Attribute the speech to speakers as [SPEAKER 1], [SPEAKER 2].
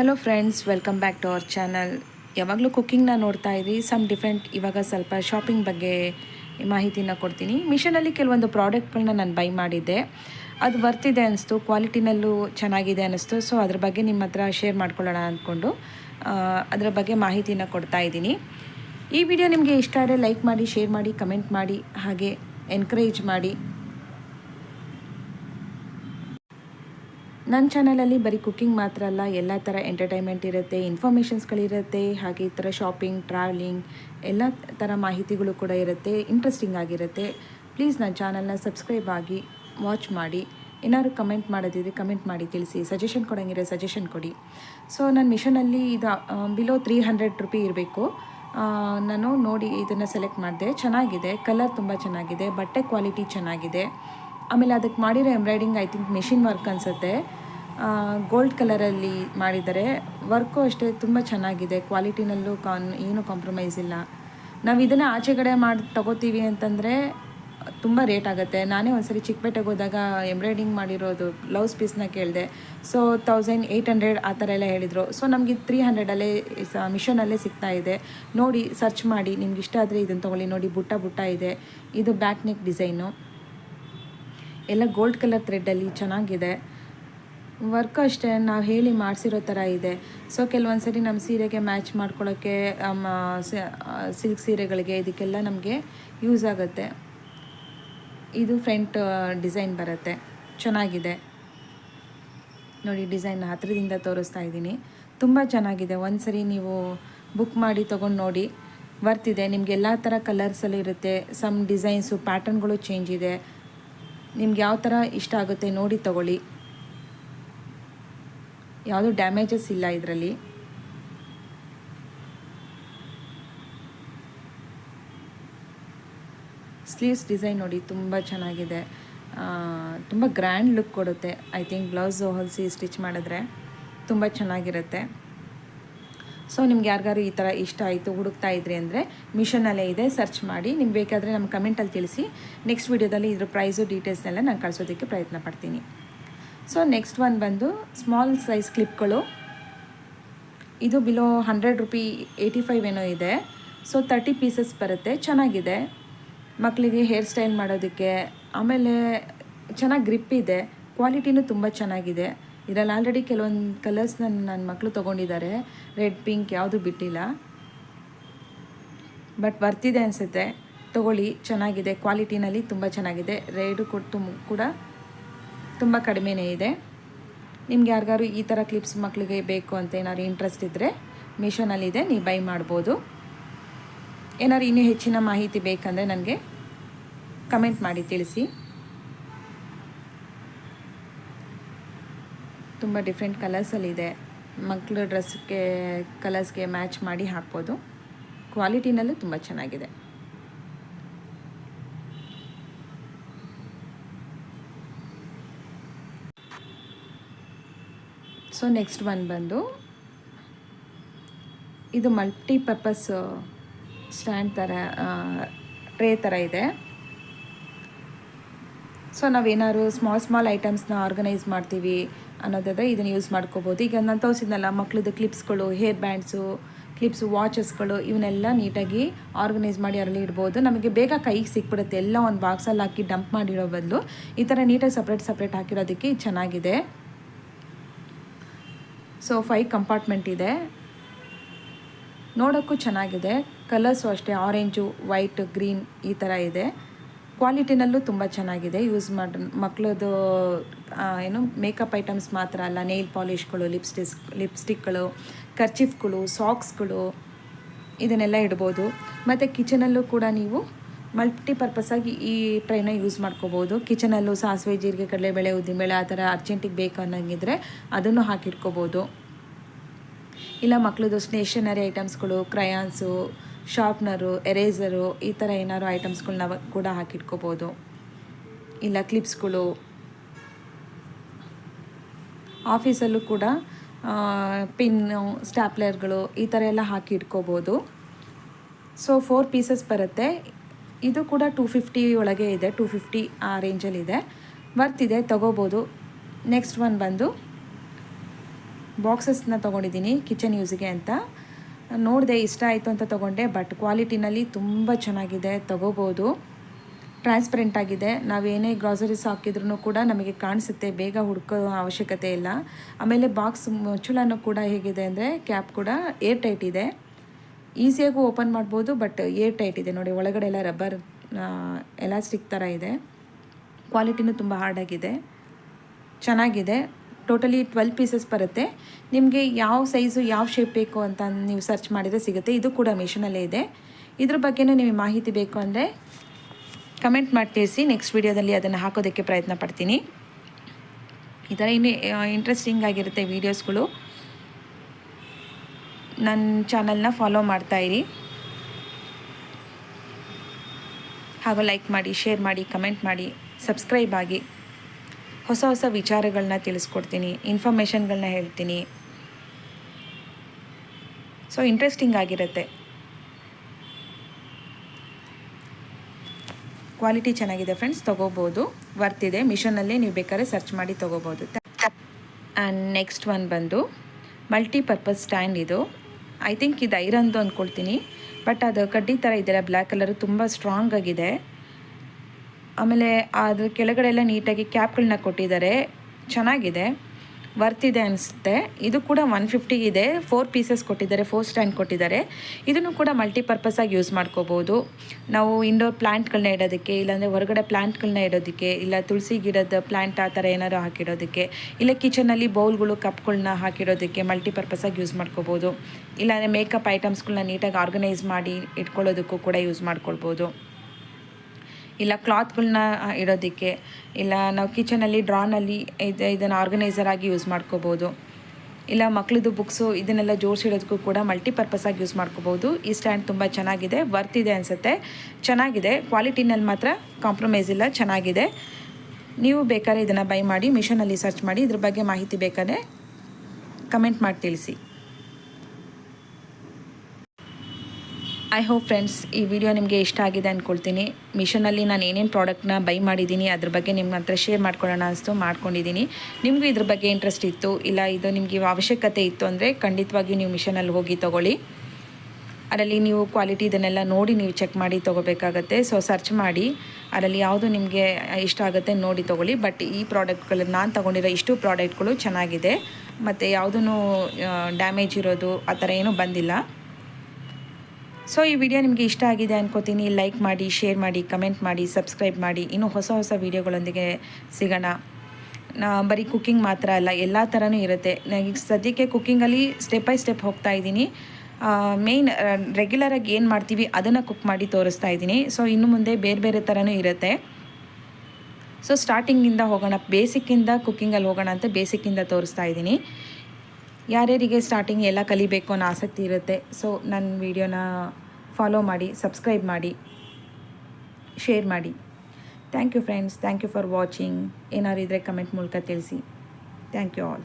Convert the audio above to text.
[SPEAKER 1] Hello friends welcome back to our channel ಯಾವಾಗಲೂ ಕುಕ್ಕಿಂಗ್ನ ನೋಡ್ತಾ ಇದ್ದೀವಿ ಸಮ್ ಡಿಫ್ರೆಂಟ್ ಇವಾಗ ಸ್ವಲ್ಪ ಶಾಪಿಂಗ್ ಬಗ್ಗೆ ಮಾಹಿತಿನ ಕೊಡ್ತೀನಿ. ಮಿಷನಲ್ಲಿ ಕೆಲವೊಂದು ಪ್ರಾಡಕ್ಟ್ಗಳನ್ನ ನಾನು ಬೈ ಮಾಡಿದ್ದೆ. ಅದು ಬರ್ತಿದೆ ಅನಿಸ್ತು ಕ್ವಾಲಿಟಿನಲ್ಲೂ ಚೆನ್ನಾಗಿದೆ ಅನ್ನಿಸ್ತು ಸೊ ಅದ್ರ ಬಗ್ಗೆ ನಿಮ್ಮ ಹತ್ರ ಶೇರ್ ಮಾಡ್ಕೊಳ್ಳೋಣ ಅಂದ್ಕೊಂಡು ಅದರ ಬಗ್ಗೆ ಮಾಹಿತಿನ ಕೊಡ್ತಾ ಇದ್ದೀನಿ. ಈ ವಿಡಿಯೋ ನಿಮಗೆ ಇಷ್ಟ ಆದರೆ ಲೈಕ್ ಮಾಡಿ ಶೇರ್ ಮಾಡಿ ಕಮೆಂಟ್ ಮಾಡಿ, ಹಾಗೆ ಎನ್ಕರೇಜ್ ಮಾಡಿ. ನನ್ನ ಚಾನಲಲ್ಲಿ ಬರೀ ಕುಕ್ಕಿಂಗ್ ಮಾತ್ರ ಅಲ್ಲ, ಎಲ್ಲ ಥರ ಎಂಟರ್ಟೈನ್ಮೆಂಟ್ ಇರುತ್ತೆ ಇನ್ಫಾರ್ಮೇಷನ್ಸ್ಗಳಿರುತ್ತೆ ಹಾಗೆ ಈ ಥರ ಶಾಪಿಂಗ್ ಟ್ರಾವೆಲಿಂಗ್ ಎಲ್ಲ ಥರ ಮಾಹಿತಿಗಳು ಕೂಡ ಇರುತ್ತೆ ಇಂಟ್ರೆಸ್ಟಿಂಗ್ ಆಗಿರುತ್ತೆ. ಪ್ಲೀಸ್ ನನ್ನ ಚಾನಲ್ನ ಸಬ್ಸ್ಕ್ರೈಬ್ ಆಗಿ ವಾಚ್ ಮಾಡಿ. ಏನಾದ್ರು ಕಮೆಂಟ್ ಮಾಡೋದಿದ್ರೆ ಕಮೆಂಟ್ ಮಾಡಿ ತಿಳಿಸಿ ಸಜೆಷನ್ ಕೊಡೋಂಗಿರೋ ಸಜೆಷನ್ ಕೊಡಿ. ಸೊ ನನ್ನ ಮಿಷನಲ್ಲಿ ಇದು ಬಿಲೋ ತ್ರೀ ಹಂಡ್ರೆಡ್ ರುಪಿ ಇರಬೇಕು. ನಾನು ನೋಡಿ ಇದನ್ನು ಸೆಲೆಕ್ಟ್ ಮಾಡಿದೆ. ಚೆನ್ನಾಗಿದೆ ಕಲರ್ ತುಂಬ ಚೆನ್ನಾಗಿದೆ, ಬಟ್ಟೆ ಕ್ವಾಲಿಟಿ ಚೆನ್ನಾಗಿದೆ. ಆಮೇಲೆ ಅದಕ್ಕೆ ಮಾಡಿರೋ embroidering I think machine work ಅನಿಸುತ್ತೆ. ಗೋಲ್ಡ್ ಕಲರಲ್ಲಿ ಮಾಡಿದ್ದಾರೆ. ವರ್ಕು ಅಷ್ಟೇ ತುಂಬ ಚೆನ್ನಾಗಿದೆ. ಕ್ವಾಲಿಟಿನಲ್ಲೂ ಕಾನ್ ಏನೂ ಕಾಂಪ್ರಮೈಸ್ ಇಲ್ಲ. ನಾವು ಇದನ್ನು ಆಚೆಗಡೆ ಮಾಡಿ, ತಗೋತೀವಿ ಅಂತಂದರೆ ತುಂಬ ರೇಟ್ ಆಗುತ್ತೆ. ನಾನೇ ಒಂದ್ಸರಿ ಚಿಕ್ಕಪೇಟೆಗೆ ಹೋದಾಗ ಎಂಬ್ರಾಯ್ಡಿಂಗ್ ಮಾಡಿರೋದು ಬ್ಲೌಸ್ ಪೀಸ್ನ ಕೇಳಿದೆ. ಸೊ ತೌಸಂಡ್ ಏಯ್ಟ್ ಹಂಡ್ರೆಡ್ ಆ ಥರ ಎಲ್ಲ ಹೇಳಿದರು. ಸೊ ನಮಗೆ ತ್ರೀ ಹಂಡ್ರೆಡಲ್ಲೇ ಮಿಷನಲ್ಲೇ ಸಿಗ್ತಾ ಇದೆ. ನೋಡಿ ಸರ್ಚ್ ಮಾಡಿ. ನಿಮ್ಗೆ ಇಷ್ಟ ಆದರೆ ಇದನ್ನು ತೊಗೊಳ್ಳಿ. ನೋಡಿ, ಬುಟ್ಟ ಬುಟ್ಟ ಇದೆ. ಇದು ಬ್ಯಾಕ್ ನೆಕ್ ಡಿಸೈನು. ಎಲ್ಲ ಗೋಲ್ಡ್ ಕಲರ್ ಥ್ರೆಡ್ಡಲ್ಲಿ ಚೆನ್ನಾಗಿದೆ. ವರ್ಕ್ ಅಷ್ಟೇ, ನಾವು ಹೇಳಿ ಮಾಡಿಸಿರೋ ಥರ ಇದೆ. ಸೊ ಕೆಲವೊಂದು ಸರಿ ನಮ್ಮ ಸೀರೆಗೆ ಮ್ಯಾಚ್ ಮಾಡ್ಕೊಳ್ಳೋಕ್ಕೆ ಸಿಲ್ಕ್ ಸೀರೆಗಳಿಗೆ ಇದಕ್ಕೆಲ್ಲ ನಮಗೆ ಯೂಸ್ ಆಗುತ್ತೆ. ಇದು ಫ್ರಂಟ್ ಡಿಸೈನ್ ಬರುತ್ತೆ. ಚೆನ್ನಾಗಿದೆ. ನೋಡಿ ಡಿಸೈನ್ ಹತ್ತಿರದಿಂದ ತೋರಿಸ್ತಾ ಇದ್ದೀನಿ. ತುಂಬ ಚೆನ್ನಾಗಿದೆ. ಒಂದು ಸರಿ ನೀವು ಬುಕ್ ಮಾಡಿ ತೊಗೊಂಡು ನೋಡಿ. ಬರ್ತಿದೆ ನಿಮ್ಗೆ ಎಲ್ಲ ಥರ ಕಲರ್ಸಲ್ಲಿ ಇರುತ್ತೆ. ಸಮ್ ಡಿಸೈನ್ಸು ಪ್ಯಾಟರ್ನ್ಗಳು ಚೇಂಜ್ ಇದೆ. ನಿಮ್ಗೆ ಯಾವ ಥರ ಇಷ್ಟ ಆಗುತ್ತೆ ನೋಡಿ ತಗೊಳ್ಳಿ. ಯಾವುದೂ ಡ್ಯಾಮೇಜಸ್ ಇಲ್ಲ ಇದರಲ್ಲಿ. ಸ್ಲೀವ್ಸ್ ಡಿಸೈನ್ ನೋಡಿ ತುಂಬ ಚೆನ್ನಾಗಿದೆ. ತುಂಬ ಗ್ರ್ಯಾಂಡ್ ಲುಕ್ ಕೊಡುತ್ತೆ. ಐ ಥಿಂಕ್ ಬ್ಲೌಸು ಹೊಲಿಸಿ ಸ್ಟಿಚ್ ಮಾಡಿದ್ರೆ ತುಂಬ ಚೆನ್ನಾಗಿರುತ್ತೆ. ಸೊ ನಿಮ್ಗೆ ಯಾರಿಗಾರು ಈ ಥರ ಇಷ್ಟ ಆಯಿತು, ಹುಡುಕ್ತಾ ಇದ್ರಿ ಅಂದರೆ ಮಿಷನಲ್ಲೇ ಇದೆ ಸರ್ಚ್ ಮಾಡಿ. ನಿಮ್ಗೆ ಬೇಕಾದರೆ ನಮ್ಮ ಕಮೆಂಟಲ್ಲಿ ತಿಳಿಸಿ. ನೆಕ್ಸ್ಟ್ ವೀಡಿಯೋದಲ್ಲಿ ಇದ್ರ ಪ್ರೈಸು ಡೀಟೇಲ್ಸ್ನೆಲ್ಲ ನಾನು ಕಳಿಸೋದಕ್ಕೆ ಪ್ರಯತ್ನ ಪಡ್ತೀನಿ. ಸೊ ನೆಕ್ಸ್ಟ್ ಒನ್ ಬಂದು ಸ್ಮಾಲ್ ಸೈಜ್ ಕ್ಲಿಪ್ಗಳು ಇದು below hundred rupee eighty five ಏನೋ ಇದೆ. ಸೊ ತರ್ಟಿ ಪೀಸಸ್ ಬರುತ್ತೆ, ಚೆನ್ನಾಗಿದೆ. ಮಕ್ಕಳಿಗೆ ಹೇರ್ ಸ್ಟೈಲ್ ಮಾಡೋದಕ್ಕೆ, ಆಮೇಲೆ ಚೆನ್ನಾಗಿ ಗ್ರಿಪ್ ಇದೆ ಕ್ವಾಲಿಟಿನೂ ತುಂಬ ಚೆನ್ನಾಗಿದೆ. ಇದರಲ್ಲಿ ಆಲ್ರೆಡಿ ಕೆಲವೊಂದು ಕಲರ್ಸ್ ನನ್ನ ನನ್ನ ಮಕ್ಕಳು ತೊಗೊಂಡಿದ್ದಾರೆ. ರೆಡ್ ಪಿಂಕ್ ಯಾವುದು ಬಿಟ್ಟಿಲ್ಲ. ಬಟ್ ಬರ್ತಿದೆ ಅನಿಸುತ್ತೆ. ತೊಗೊಳ್ಳಿ, ಚೆನ್ನಾಗಿದೆ. ಕ್ವಾಲಿಟಿನಲ್ಲಿ ತುಂಬ ಚೆನ್ನಾಗಿದೆ. ರೇಡು ಕೊಟ್ಟು ಕೂಡ ತುಂಬ ಕಡಿಮೆನೇ ಇದೆ. ನಿಮ್ಗೆ ಯಾರಿಗಾರು ಈ ಥರ ಕ್ಲಿಪ್ಸ್ ಮಕ್ಕಳಿಗೆ ಬೇಕು ಅಂತ ಏನಾದ್ರು ಇಂಟ್ರೆಸ್ಟ್ ಇದ್ದರೆ ಮೀಶೋನಲ್ಲಿದೆ ನೀವು ಬೈ ಮಾಡ್ಬೋದು. ಏನಾದ್ರು ಇನ್ನೂ ಹೆಚ್ಚಿನ ಮಾಹಿತಿ ಬೇಕಂದರೆ ನನಗೆ ಕಮೆಂಟ್ ಮಾಡಿ ತಿಳಿಸಿ. ತುಂಬ ಡಿಫ್ರೆಂಟ್ ಕಲರ್ಸಲ್ಲಿದೆ ಮಕ್ಕಳು ಡ್ರೆಸ್ಗೆ ಕಲರ್ಸ್ಗೆ ಮ್ಯಾಚ್ ಮಾಡಿ ಹಾಕ್ಬೋದು. ಕ್ವಾಲಿಟಿನಲ್ಲೂ ತುಂಬ ಚೆನ್ನಾಗಿದೆ. ಸೊ ನೆಕ್ಸ್ಟ್ ಒನ್ ಬಂದು, ಇದು ಮಲ್ಟಿಪರ್ಪಸ್ ಸ್ಟ್ಯಾಂಡ್ ಥರ ಟ್ರೇ ಥರ ಇದೆ. ಸೊ ನಾವೇನಾದ್ರು ಸ್ಮಾಲ್ ಸ್ಮಾಲ್ ಐಟಮ್ಸ್ನ ಆರ್ಗನೈಸ್ ಮಾಡ್ತೀವಿ ಅನ್ನೋದಾದರೆ ಇದನ್ನು ಯೂಸ್ ಮಾಡ್ಕೋಬೋದು. ಈಗ ನಾನು ತೋರಿಸಿದ್ನಲ್ಲ, ಮಕ್ಳದ್ದು ಕ್ಲಿಪ್ಸ್ಗಳು ಹೇರ್ ಬ್ಯಾಂಡ್ಸು ಕ್ಲಿಪ್ಸ್ ವಾಚಸ್ಗಳು ಇವನ್ನೆಲ್ಲ ನೀಟಾಗಿ ಆರ್ಗನೈಸ್ ಮಾಡಿ ಅದರಲ್ಲಿ ಇಡ್ಬೋದು. ನಮಗೆ ಬೇಗ ಕೈಗೆ ಸಿಕ್ಬಿಡುತ್ತೆ. ಎಲ್ಲ ಒಂದು ಬಾಕ್ಸಲ್ಲಿ ಹಾಕಿ ಡಂಪ್ ಮಾಡಿಡೋ ಬದಲು ಈ ಥರ ನೀಟಾಗಿ ಸಪ್ರೇಟ್ ಸಪ್ರೇಟ್ ಹಾಕಿರೋದಕ್ಕೆ ಚೆನ್ನಾಗಿದೆ. ಸೊ ಫೈವ್ ಕಂಪಾರ್ಟ್ಮೆಂಟ್ ಇದೆ. ನೋಡೋಕ್ಕೂ ಚೆನ್ನಾಗಿದೆ. ಕಲರ್ಸು ಅಷ್ಟೇ ಆರೆಂಜು ವೈಟ್ ಗ್ರೀನ್ ಈ ಥರ ಇದೆ. ಕ್ವಾಲಿಟಿನಲ್ಲೂ ತುಂಬ ಚೆನ್ನಾಗಿದೆ. ಯೂಸ್ ಮಾಡಿ ಮಕ್ಕಳದು ಏನು, ಮೇಕಪ್ ಐಟಮ್ಸ್ ಮಾತ್ರ ಅಲ್ಲ, ನೇಲ್ ಪಾಲಿಷ್ಗಳು ಲಿಪ್ಸ್ಟಿಸ್, ಲಿಪ್ಸ್ಟಿಕ್ಗಳು, ಕರ್ಚಿಫ್ಗಳು, ಸಾಕ್ಸ್ಗಳು, ಇದನ್ನೆಲ್ಲ ಇಡ್ಬೋದು. ಮತ್ತು ಕಿಚನಲ್ಲೂ ಕೂಡ ನೀವು ಮಲ್ಟಿಪರ್ಪಸ್ಸಾಗಿ ಈ ಟ್ರೈನ ಯೂಸ್ ಮಾಡ್ಕೋಬೋದು. ಕಿಚನಲ್ಲೂ ಸಾಸಿವೆ, ಜೀರಿಗೆ, ಕಡಲೆಬೇಳೆ, ಉದ್ದಿನಬೇಳೆ ಆ ಥರ ಅರ್ಜೆಂಟಿಗೆ ಬೇಕು ಅನ್ನೋಂಗಿದ್ರೆ ಅದನ್ನು ಹಾಕಿಟ್ಕೋಬೋದು. ಇಲ್ಲ ಮಕ್ಕಳದು ಸ್ಟೇಷನರಿ ಐಟಮ್ಸ್ಗಳು, ಕ್ರಯಾನ್ಸು ಶಾರ್ಪ್ನರು ಎರೇಸರು ಈ ಥರ ಏನಾದ್ರು ಐಟಮ್ಸ್ಗಳನ್ನ ಕೂಡ ಹಾಕಿಟ್ಕೋಬೋದು. ಇಲ್ಲ ಕ್ಲಿಪ್ಸ್ಗಳು ಆಫೀಸಲ್ಲೂ ಕೂಡ ಪಿನ್ನು ಸ್ಟ್ಯಾಪ್ಲರ್ಗಳು ಈ ಥರ ಎಲ್ಲ ಹಾಕಿ ಇಟ್ಕೋಬೋದು ಸೊ ಫೋರ್ ಪೀಸಸ್ ಬರುತ್ತೆ. ಇದು ಕೂಡ ಟೂ ಫಿಫ್ಟಿ ಒಳಗೆ ಇದೆ. ಟೂ ಫಿಫ್ಟಿ ಆ ರೇಂಜಲ್ಲಿದೆ ವರ್ತಿದೆ ತೊಗೋಬೋದು. ನೆಕ್ಸ್ಟ್ ಒನ್ ಬಂದು ಬಾಕ್ಸಸ್ನ ತೊಗೊಂಡಿದ್ದೀನಿ ಕಿಚನ್ ಯೂಸಿಗೆ ಅಂತ. ನೋಡಿದೆ ಇಷ್ಟ ಆಯಿತು ಅಂತ ತೊಗೊಂಡೆ ಬಟ್ ಕ್ವಾಲಿಟಿನಲ್ಲಿ ತುಂಬ ಚೆನ್ನಾಗಿದೆ, ತೊಗೋಬೋದು. ಟ್ರಾನ್ಸ್ಪರೆಂಟ್ ಆಗಿದೆ. ನಾವೇನೇ ಗ್ರಾಸರೀಸ್ ಹಾಕಿದ್ರೂ ಕೂಡ ನಮಗೆ ಕಾಣಿಸುತ್ತೆ, ಬೇಗ ಹುಡ್ಕೋ ಅವಶ್ಯಕತೆ ಇಲ್ಲ. ಆಮೇಲೆ ಬಾಕ್ಸ್ ಮುಚ್ಚಳನೂ ಕೂಡ ಹೇಗಿದೆ ಅಂದರೆ ಕ್ಯಾಪ್ ಕೂಡ ಏರ್ ಟೈಟ್ ಇದೆ ಈಸಿಯಾಗೂ ಓಪನ್ ಮಾಡ್ಬೋದು ಬಟ್ ಏರ್ ಟೈಟ್ ಇದೆ. ನೋಡಿ, ಒಳಗಡೆ ಎಲ್ಲ ರಬ್ಬರ್ ಎಲಾಸ್ಟಿಕ್ ಥರ ಇದೆ. ಕ್ವಾಲಿಟಿನೂ ತುಂಬ ಹಾರ್ಡಾಗಿದೆ ಚೆನ್ನಾಗಿದೆ. ಟೋಟಲಿ ಟ್ವೆಲ್ ಪೀಸಸ್ ಬರುತ್ತೆ. ನಿಮಗೆ ಯಾವ ಸೈಜು, ಯಾವ ಶೇಪ್ ಬೇಕು ಅಂತ ನೀವು ಸರ್ಚ್ ಮಾಡಿದರೆ ಸಿಗುತ್ತೆ. ಇದು ಕೂಡ ಮಿಷನಲ್ಲೇ ಇದೆ. ಇದ್ರ ಬಗ್ಗೆನೂ ನಿಮಗೆ ಮಾಹಿತಿ ಬೇಕು ಅಂದರೆ ಕಮೆಂಟ್ ಮಾಡಿ ತಿಳಿಸಿ. ನೆಕ್ಸ್ಟ್ ವೀಡಿಯೋದಲ್ಲಿ ಅದನ್ನು ಹಾಕೋದಕ್ಕೆ ಪ್ರಯತ್ನ ಪಡ್ತೀನಿ. ಈ ಥರ ಇನ್ನೂ ಇಂಟ್ರೆಸ್ಟಿಂಗ್ ಆಗಿರುತ್ತೆ ವೀಡಿಯೋಸ್ಗಳು ನನ್ನ ಚಾನಲ್ನ ಫಾಲೋ ಮಾಡ್ತಾಯಿರಿ ಹಾಗೂ ಲೈಕ್ ಮಾಡಿ ಶೇರ್ ಮಾಡಿ ಕಮೆಂಟ್ ಮಾಡಿ ಸಬ್ಸ್ಕ್ರೈಬ್ ಆಗಿ. ಹೊಸ ಹೊಸ ವಿಚಾರಗಳನ್ನ ತಿಳಿಸ್ಕೊಡ್ತೀನಿ ಇನ್ಫಾರ್ಮೇಷನ್ಗಳನ್ನ ಹೇಳ್ತೀನಿ. ಸೊ ಇಂಟ್ರೆಸ್ಟಿಂಗ್ ಆಗಿರುತ್ತೆ. ಕ್ವಾಲಿಟಿ ಚೆನ್ನಾಗಿದೆ ಫ್ರೆಂಡ್ಸ್ ತೊಗೋಬೋದು. ವರ್ತಿದೆ ಮಿಷನಲ್ಲಿ ನೀವು ಬೇಕಾದ್ರೆ ಸರ್ಚ್ ಮಾಡಿ ತೊಗೋಬೋದು. ಆ್ಯಂಡ್ ನೆಕ್ಸ್ಟ್ ಒನ್ ಬಂದು ಮಲ್ಟಿಪರ್ಪಸ್ ಸ್ಟ್ಯಾಂಡ್ ಇದು. ಐ ಥಿಂಕ್ ಇದು ಐರನ್ದು ಅಂದ್ಕೊಳ್ತೀನಿ ಬಟ್ ಅದು ಕಡ್ಡಿ ಥರ ಇದೆಯಲ್ಲ ಬ್ಲ್ಯಾಕ್ ಕಲರು ತುಂಬ ಸ್ಟ್ರಾಂಗ್ ಆಗಿದೆ. ಆಮೇಲೆ ಅದ್ರ ಕೆಳಗಡೆ ಎಲ್ಲ ನೀಟಾಗಿ ಕ್ಯಾಪ್ಗಳನ್ನ ಕೊಟ್ಟಿದ್ದಾರೆ. ಚೆನ್ನಾಗಿದೆ. ವರ್ತಿದೆ ಅನಿಸುತ್ತೆ. ಇದು ಕೂಡ ಒನ್ ಇದೆ. ಫೋರ್ ಪೀಸಸ್ ಕೊಟ್ಟಿದ್ದಾರೆ. ಫೋರ್ ಸ್ಟ್ಯಾಂಡ್ ಕೊಟ್ಟಿದ್ದಾರೆ. ಇದನ್ನು ಕೂಡ ಮಲ್ಟಿಪರ್ಪಸಾಗಿ ಯೂಸ್ ಮಾಡ್ಕೋಬೋದು. ನಾವು ಇಂಡೋರ್ ಪ್ಲ್ಯಾಂಟ್ಗಳನ್ನ ಇಡೋದಕ್ಕೆ, ಇಲ್ಲಾಂದರೆ ಹೊರಗಡೆ ಪ್ಲ್ಯಾಂಟ್ಗಳನ್ನ ಇಡೋದಕ್ಕೆ, ಇಲ್ಲ ತುಳಸಿ ಗಿಡದ ಪ್ಲ್ಯಾಂಟ್ ಆ ಥರ ಏನಾದ್ರು ಹಾಕಿಡೋದಕ್ಕೆ, ಇಲ್ಲ ಕಿಚನಲ್ಲಿ ಬೌಲ್ಗಳು ಕಪ್ಗಳನ್ನ ಹಾಕಿಡೋದಕ್ಕೆ ಮಲ್ಟಿಪರ್ಪಸಾಗಿ ಯೂಸ್ ಮಾಡ್ಕೋಬೋದು. ಇಲ್ಲಾಂದರೆ ಮೇಕಪ್ ಐಟಮ್ಸ್ಗಳನ್ನ ನೀಟಾಗಿ ಆರ್ಗನೈಸ್ ಮಾಡಿ ಇಟ್ಕೊಳ್ಳೋದಕ್ಕೂ ಕೂಡ ಯೂಸ್ ಮಾಡ್ಕೊಳ್ಬೋದು. ಇಲ್ಲ ಕ್ಲಾತ್ಗಳನ್ನ ಇಡೋದಕ್ಕೆ, ಇಲ್ಲ ನಾವು ಕಿಚನಲ್ಲಿ, ಡ್ರಾನಲ್ಲಿ ಇದು, ಇದನ್ನು ಆರ್ಗನೈಸರ್ ಆಗಿ ಯೂಸ್ ಮಾಡ್ಕೋಬೋದು. ಇಲ್ಲ ಮಕ್ಕಳದು ಬುಕ್ಸು ಇದನ್ನೆಲ್ಲ ಜೋಡಿಸಿಡೋದಕ್ಕೂ ಕೂಡ ಮಲ್ಟಿಪರ್ಪಸ್ ಆಗಿ ಯೂಸ್ ಮಾಡ್ಕೋಬೋದು. ಈ ಸ್ಟ್ಯಾಂಡ್ ತುಂಬ ಚೆನ್ನಾಗಿದೆ, ವರ್ತ್ ಇದೆ ಅನಿಸುತ್ತೆ. ಚೆನ್ನಾಗಿದೆ, ಕ್ವಾಲಿಟಿನಲ್ಲಿ ಮಾತ್ರ ಕಾಂಪ್ರಮೈಸ್ ಇಲ್ಲ, ಚೆನ್ನಾಗಿದೆ. ನೀವು ಬೇಕಾದ್ರೆ ಇದನ್ನು ಬೈ ಮಾಡಿ ಮಿಷನಲ್ಲಿ ಸರ್ಚ್ ಮಾಡಿ, ಇದ್ರ ಬಗ್ಗೆ ಮಾಹಿತಿ ಬೇಕಾದ್ರೆ ಕಮೆಂಟ್ ಮಾಡಿ ತಿಳಿಸಿ. ಐ ಹೋಪ್ ಫ್ರೆಂಡ್ಸ್ ಈ ವಿಡಿಯೋ ನಿಮಗೆ ಇಷ್ಟ ಆಗಿದೆ ಅಂದ್ಕೊಳ್ತೀನಿ ಮಿಷನಲ್ಲಿ ನಾನು ಏನೇನು ಪ್ರಾಡಕ್ಟ್ನ ಬೈ ಮಾಡಿದ್ದೀನಿ ಅದ್ರ ಬಗ್ಗೆ ನಿಮ್ಮ ಹತ್ರ ಶೇರ್ ಮಾಡ್ಕೊಳ್ಳೋಣ ಅನಿಸ್ತು ಮಾಡ್ಕೊಂಡಿದ್ದೀನಿ ನಿಮಗೂ ಇದ್ರ ಬಗ್ಗೆ ಇಂಟ್ರೆಸ್ಟ್ ಇತ್ತು, ಇಲ್ಲ ಇದು ನಿಮಗೆ ಅವಶ್ಯಕತೆ ಇತ್ತು ಅಂದರೆ ಖಂಡಿತವಾಗಿ ನೀವು ಮಿಷನಲ್ಲಿ ಹೋಗಿ ತೊಗೊಳ್ಳಿ. ಅದರಲ್ಲಿ ನೀವು ಕ್ವಾಲಿಟಿ ಇದನ್ನೆಲ್ಲ ನೋಡಿ ನೀವು ಚೆಕ್ ಮಾಡಿ ತೊಗೋಬೇಕಾಗತ್ತೆ. ಸೊ ಸರ್ಚ್ ಮಾಡಿ, ಅದರಲ್ಲಿ ಯಾವುದು ನಿಮಗೆ ಇಷ್ಟ ಆಗುತ್ತೆ ನೋಡಿ ತೊಗೊಳ್ಳಿ. ಬಟ್ ಈ ಪ್ರಾಡಕ್ಟ್ಗಳು ನಾನು ತೊಗೊಂಡಿರೋ ಇಷ್ಟು ಪ್ರಾಡಕ್ಟ್ಗಳು ಚೆನ್ನಾಗಿದೆ. ಮತ್ತು ಯಾವುದೂ ಡ್ಯಾಮೇಜ್ ಇರೋದು, ಆ ಥರ ಏನೂ ಬಂದಿಲ್ಲ. ಸೊ ಈ ವಿಡಿಯೋ ನಿಮಗೆ ಇಷ್ಟ ಆಗಿದೆ ಅನ್ಕೋತೀನಿ. ಲೈಕ್ ಮಾಡಿ ಶೇರ್ ಮಾಡಿ ಕಮೆಂಟ್ ಮಾಡಿ ಸಬ್ಸ್ಕ್ರೈಬ್ ಮಾಡಿ. ಇನ್ನೂ ಹೊಸ ಹೊಸ ವೀಡಿಯೋಗಳೊಂದಿಗೆ ಸಿಗೋಣ. ಬರೀ ಕುಕ್ಕಿಂಗ್ ಮಾತ್ರ ಅಲ್ಲ, ಎಲ್ಲ ಥರನೂ ಇರುತ್ತೆ. ಈಗ ಸದ್ಯಕ್ಕೆ ಕುಕ್ಕಿಂಗಲ್ಲಿ ಸ್ಟೆಪ್ ಬೈ ಸ್ಟೆಪ್ ಹೋಗ್ತಾ ಇದ್ದೀನಿ. ಮೇಯ್ನ್ ರೆಗ್ಯುಲರಾಗಿ ಏನು ಮಾಡ್ತೀವಿ ಅದನ್ನು ಕುಕ್ ಮಾಡಿ ತೋರಿಸ್ತಾ ಇದ್ದೀನಿ. ಸೊ ಇನ್ನು ಮುಂದೆ ಬೇರೆ ಬೇರೆ ಥರನೂ ಇರುತ್ತೆ. ಸೊ ಸ್ಟಾರ್ಟಿಂಗಿಂದ ಹೋಗೋಣ ಬೇಸಿಕ್ಕಿಂದ ಕುಕ್ಕಿಂಗಲ್ಲಿ ಹೋಗೋಣ ಅಂತ ಬೇಸಿಕ್ಕಿಂದ ತೋರಿಸ್ತಾ ಇದ್ದೀನಿ. ಯಾರ್ಯಾರಿಗೆ ಸ್ಟಾರ್ಟಿಂಗ್ ಎಲ್ಲ ಕಲಿಬೇಕು ಅನ್ನೋ ಆಸಕ್ತಿ ಇರುತ್ತೆ. ಸೊ ನನ್ನ ವಿಡಿಯೋನ ಫಾಲೋ ಮಾಡಿ ಸಬ್ಸ್ಕ್ರೈಬ್ ಮಾಡಿ ಶೇರ್ ಮಾಡಿ. Thank you friends thank you for watching ಏನಾದ್ರು ಇದ್ದರೆ ಕಮೆಂಟ್ ಮೂಲಕ ತಿಳಿಸಿ. Thank you all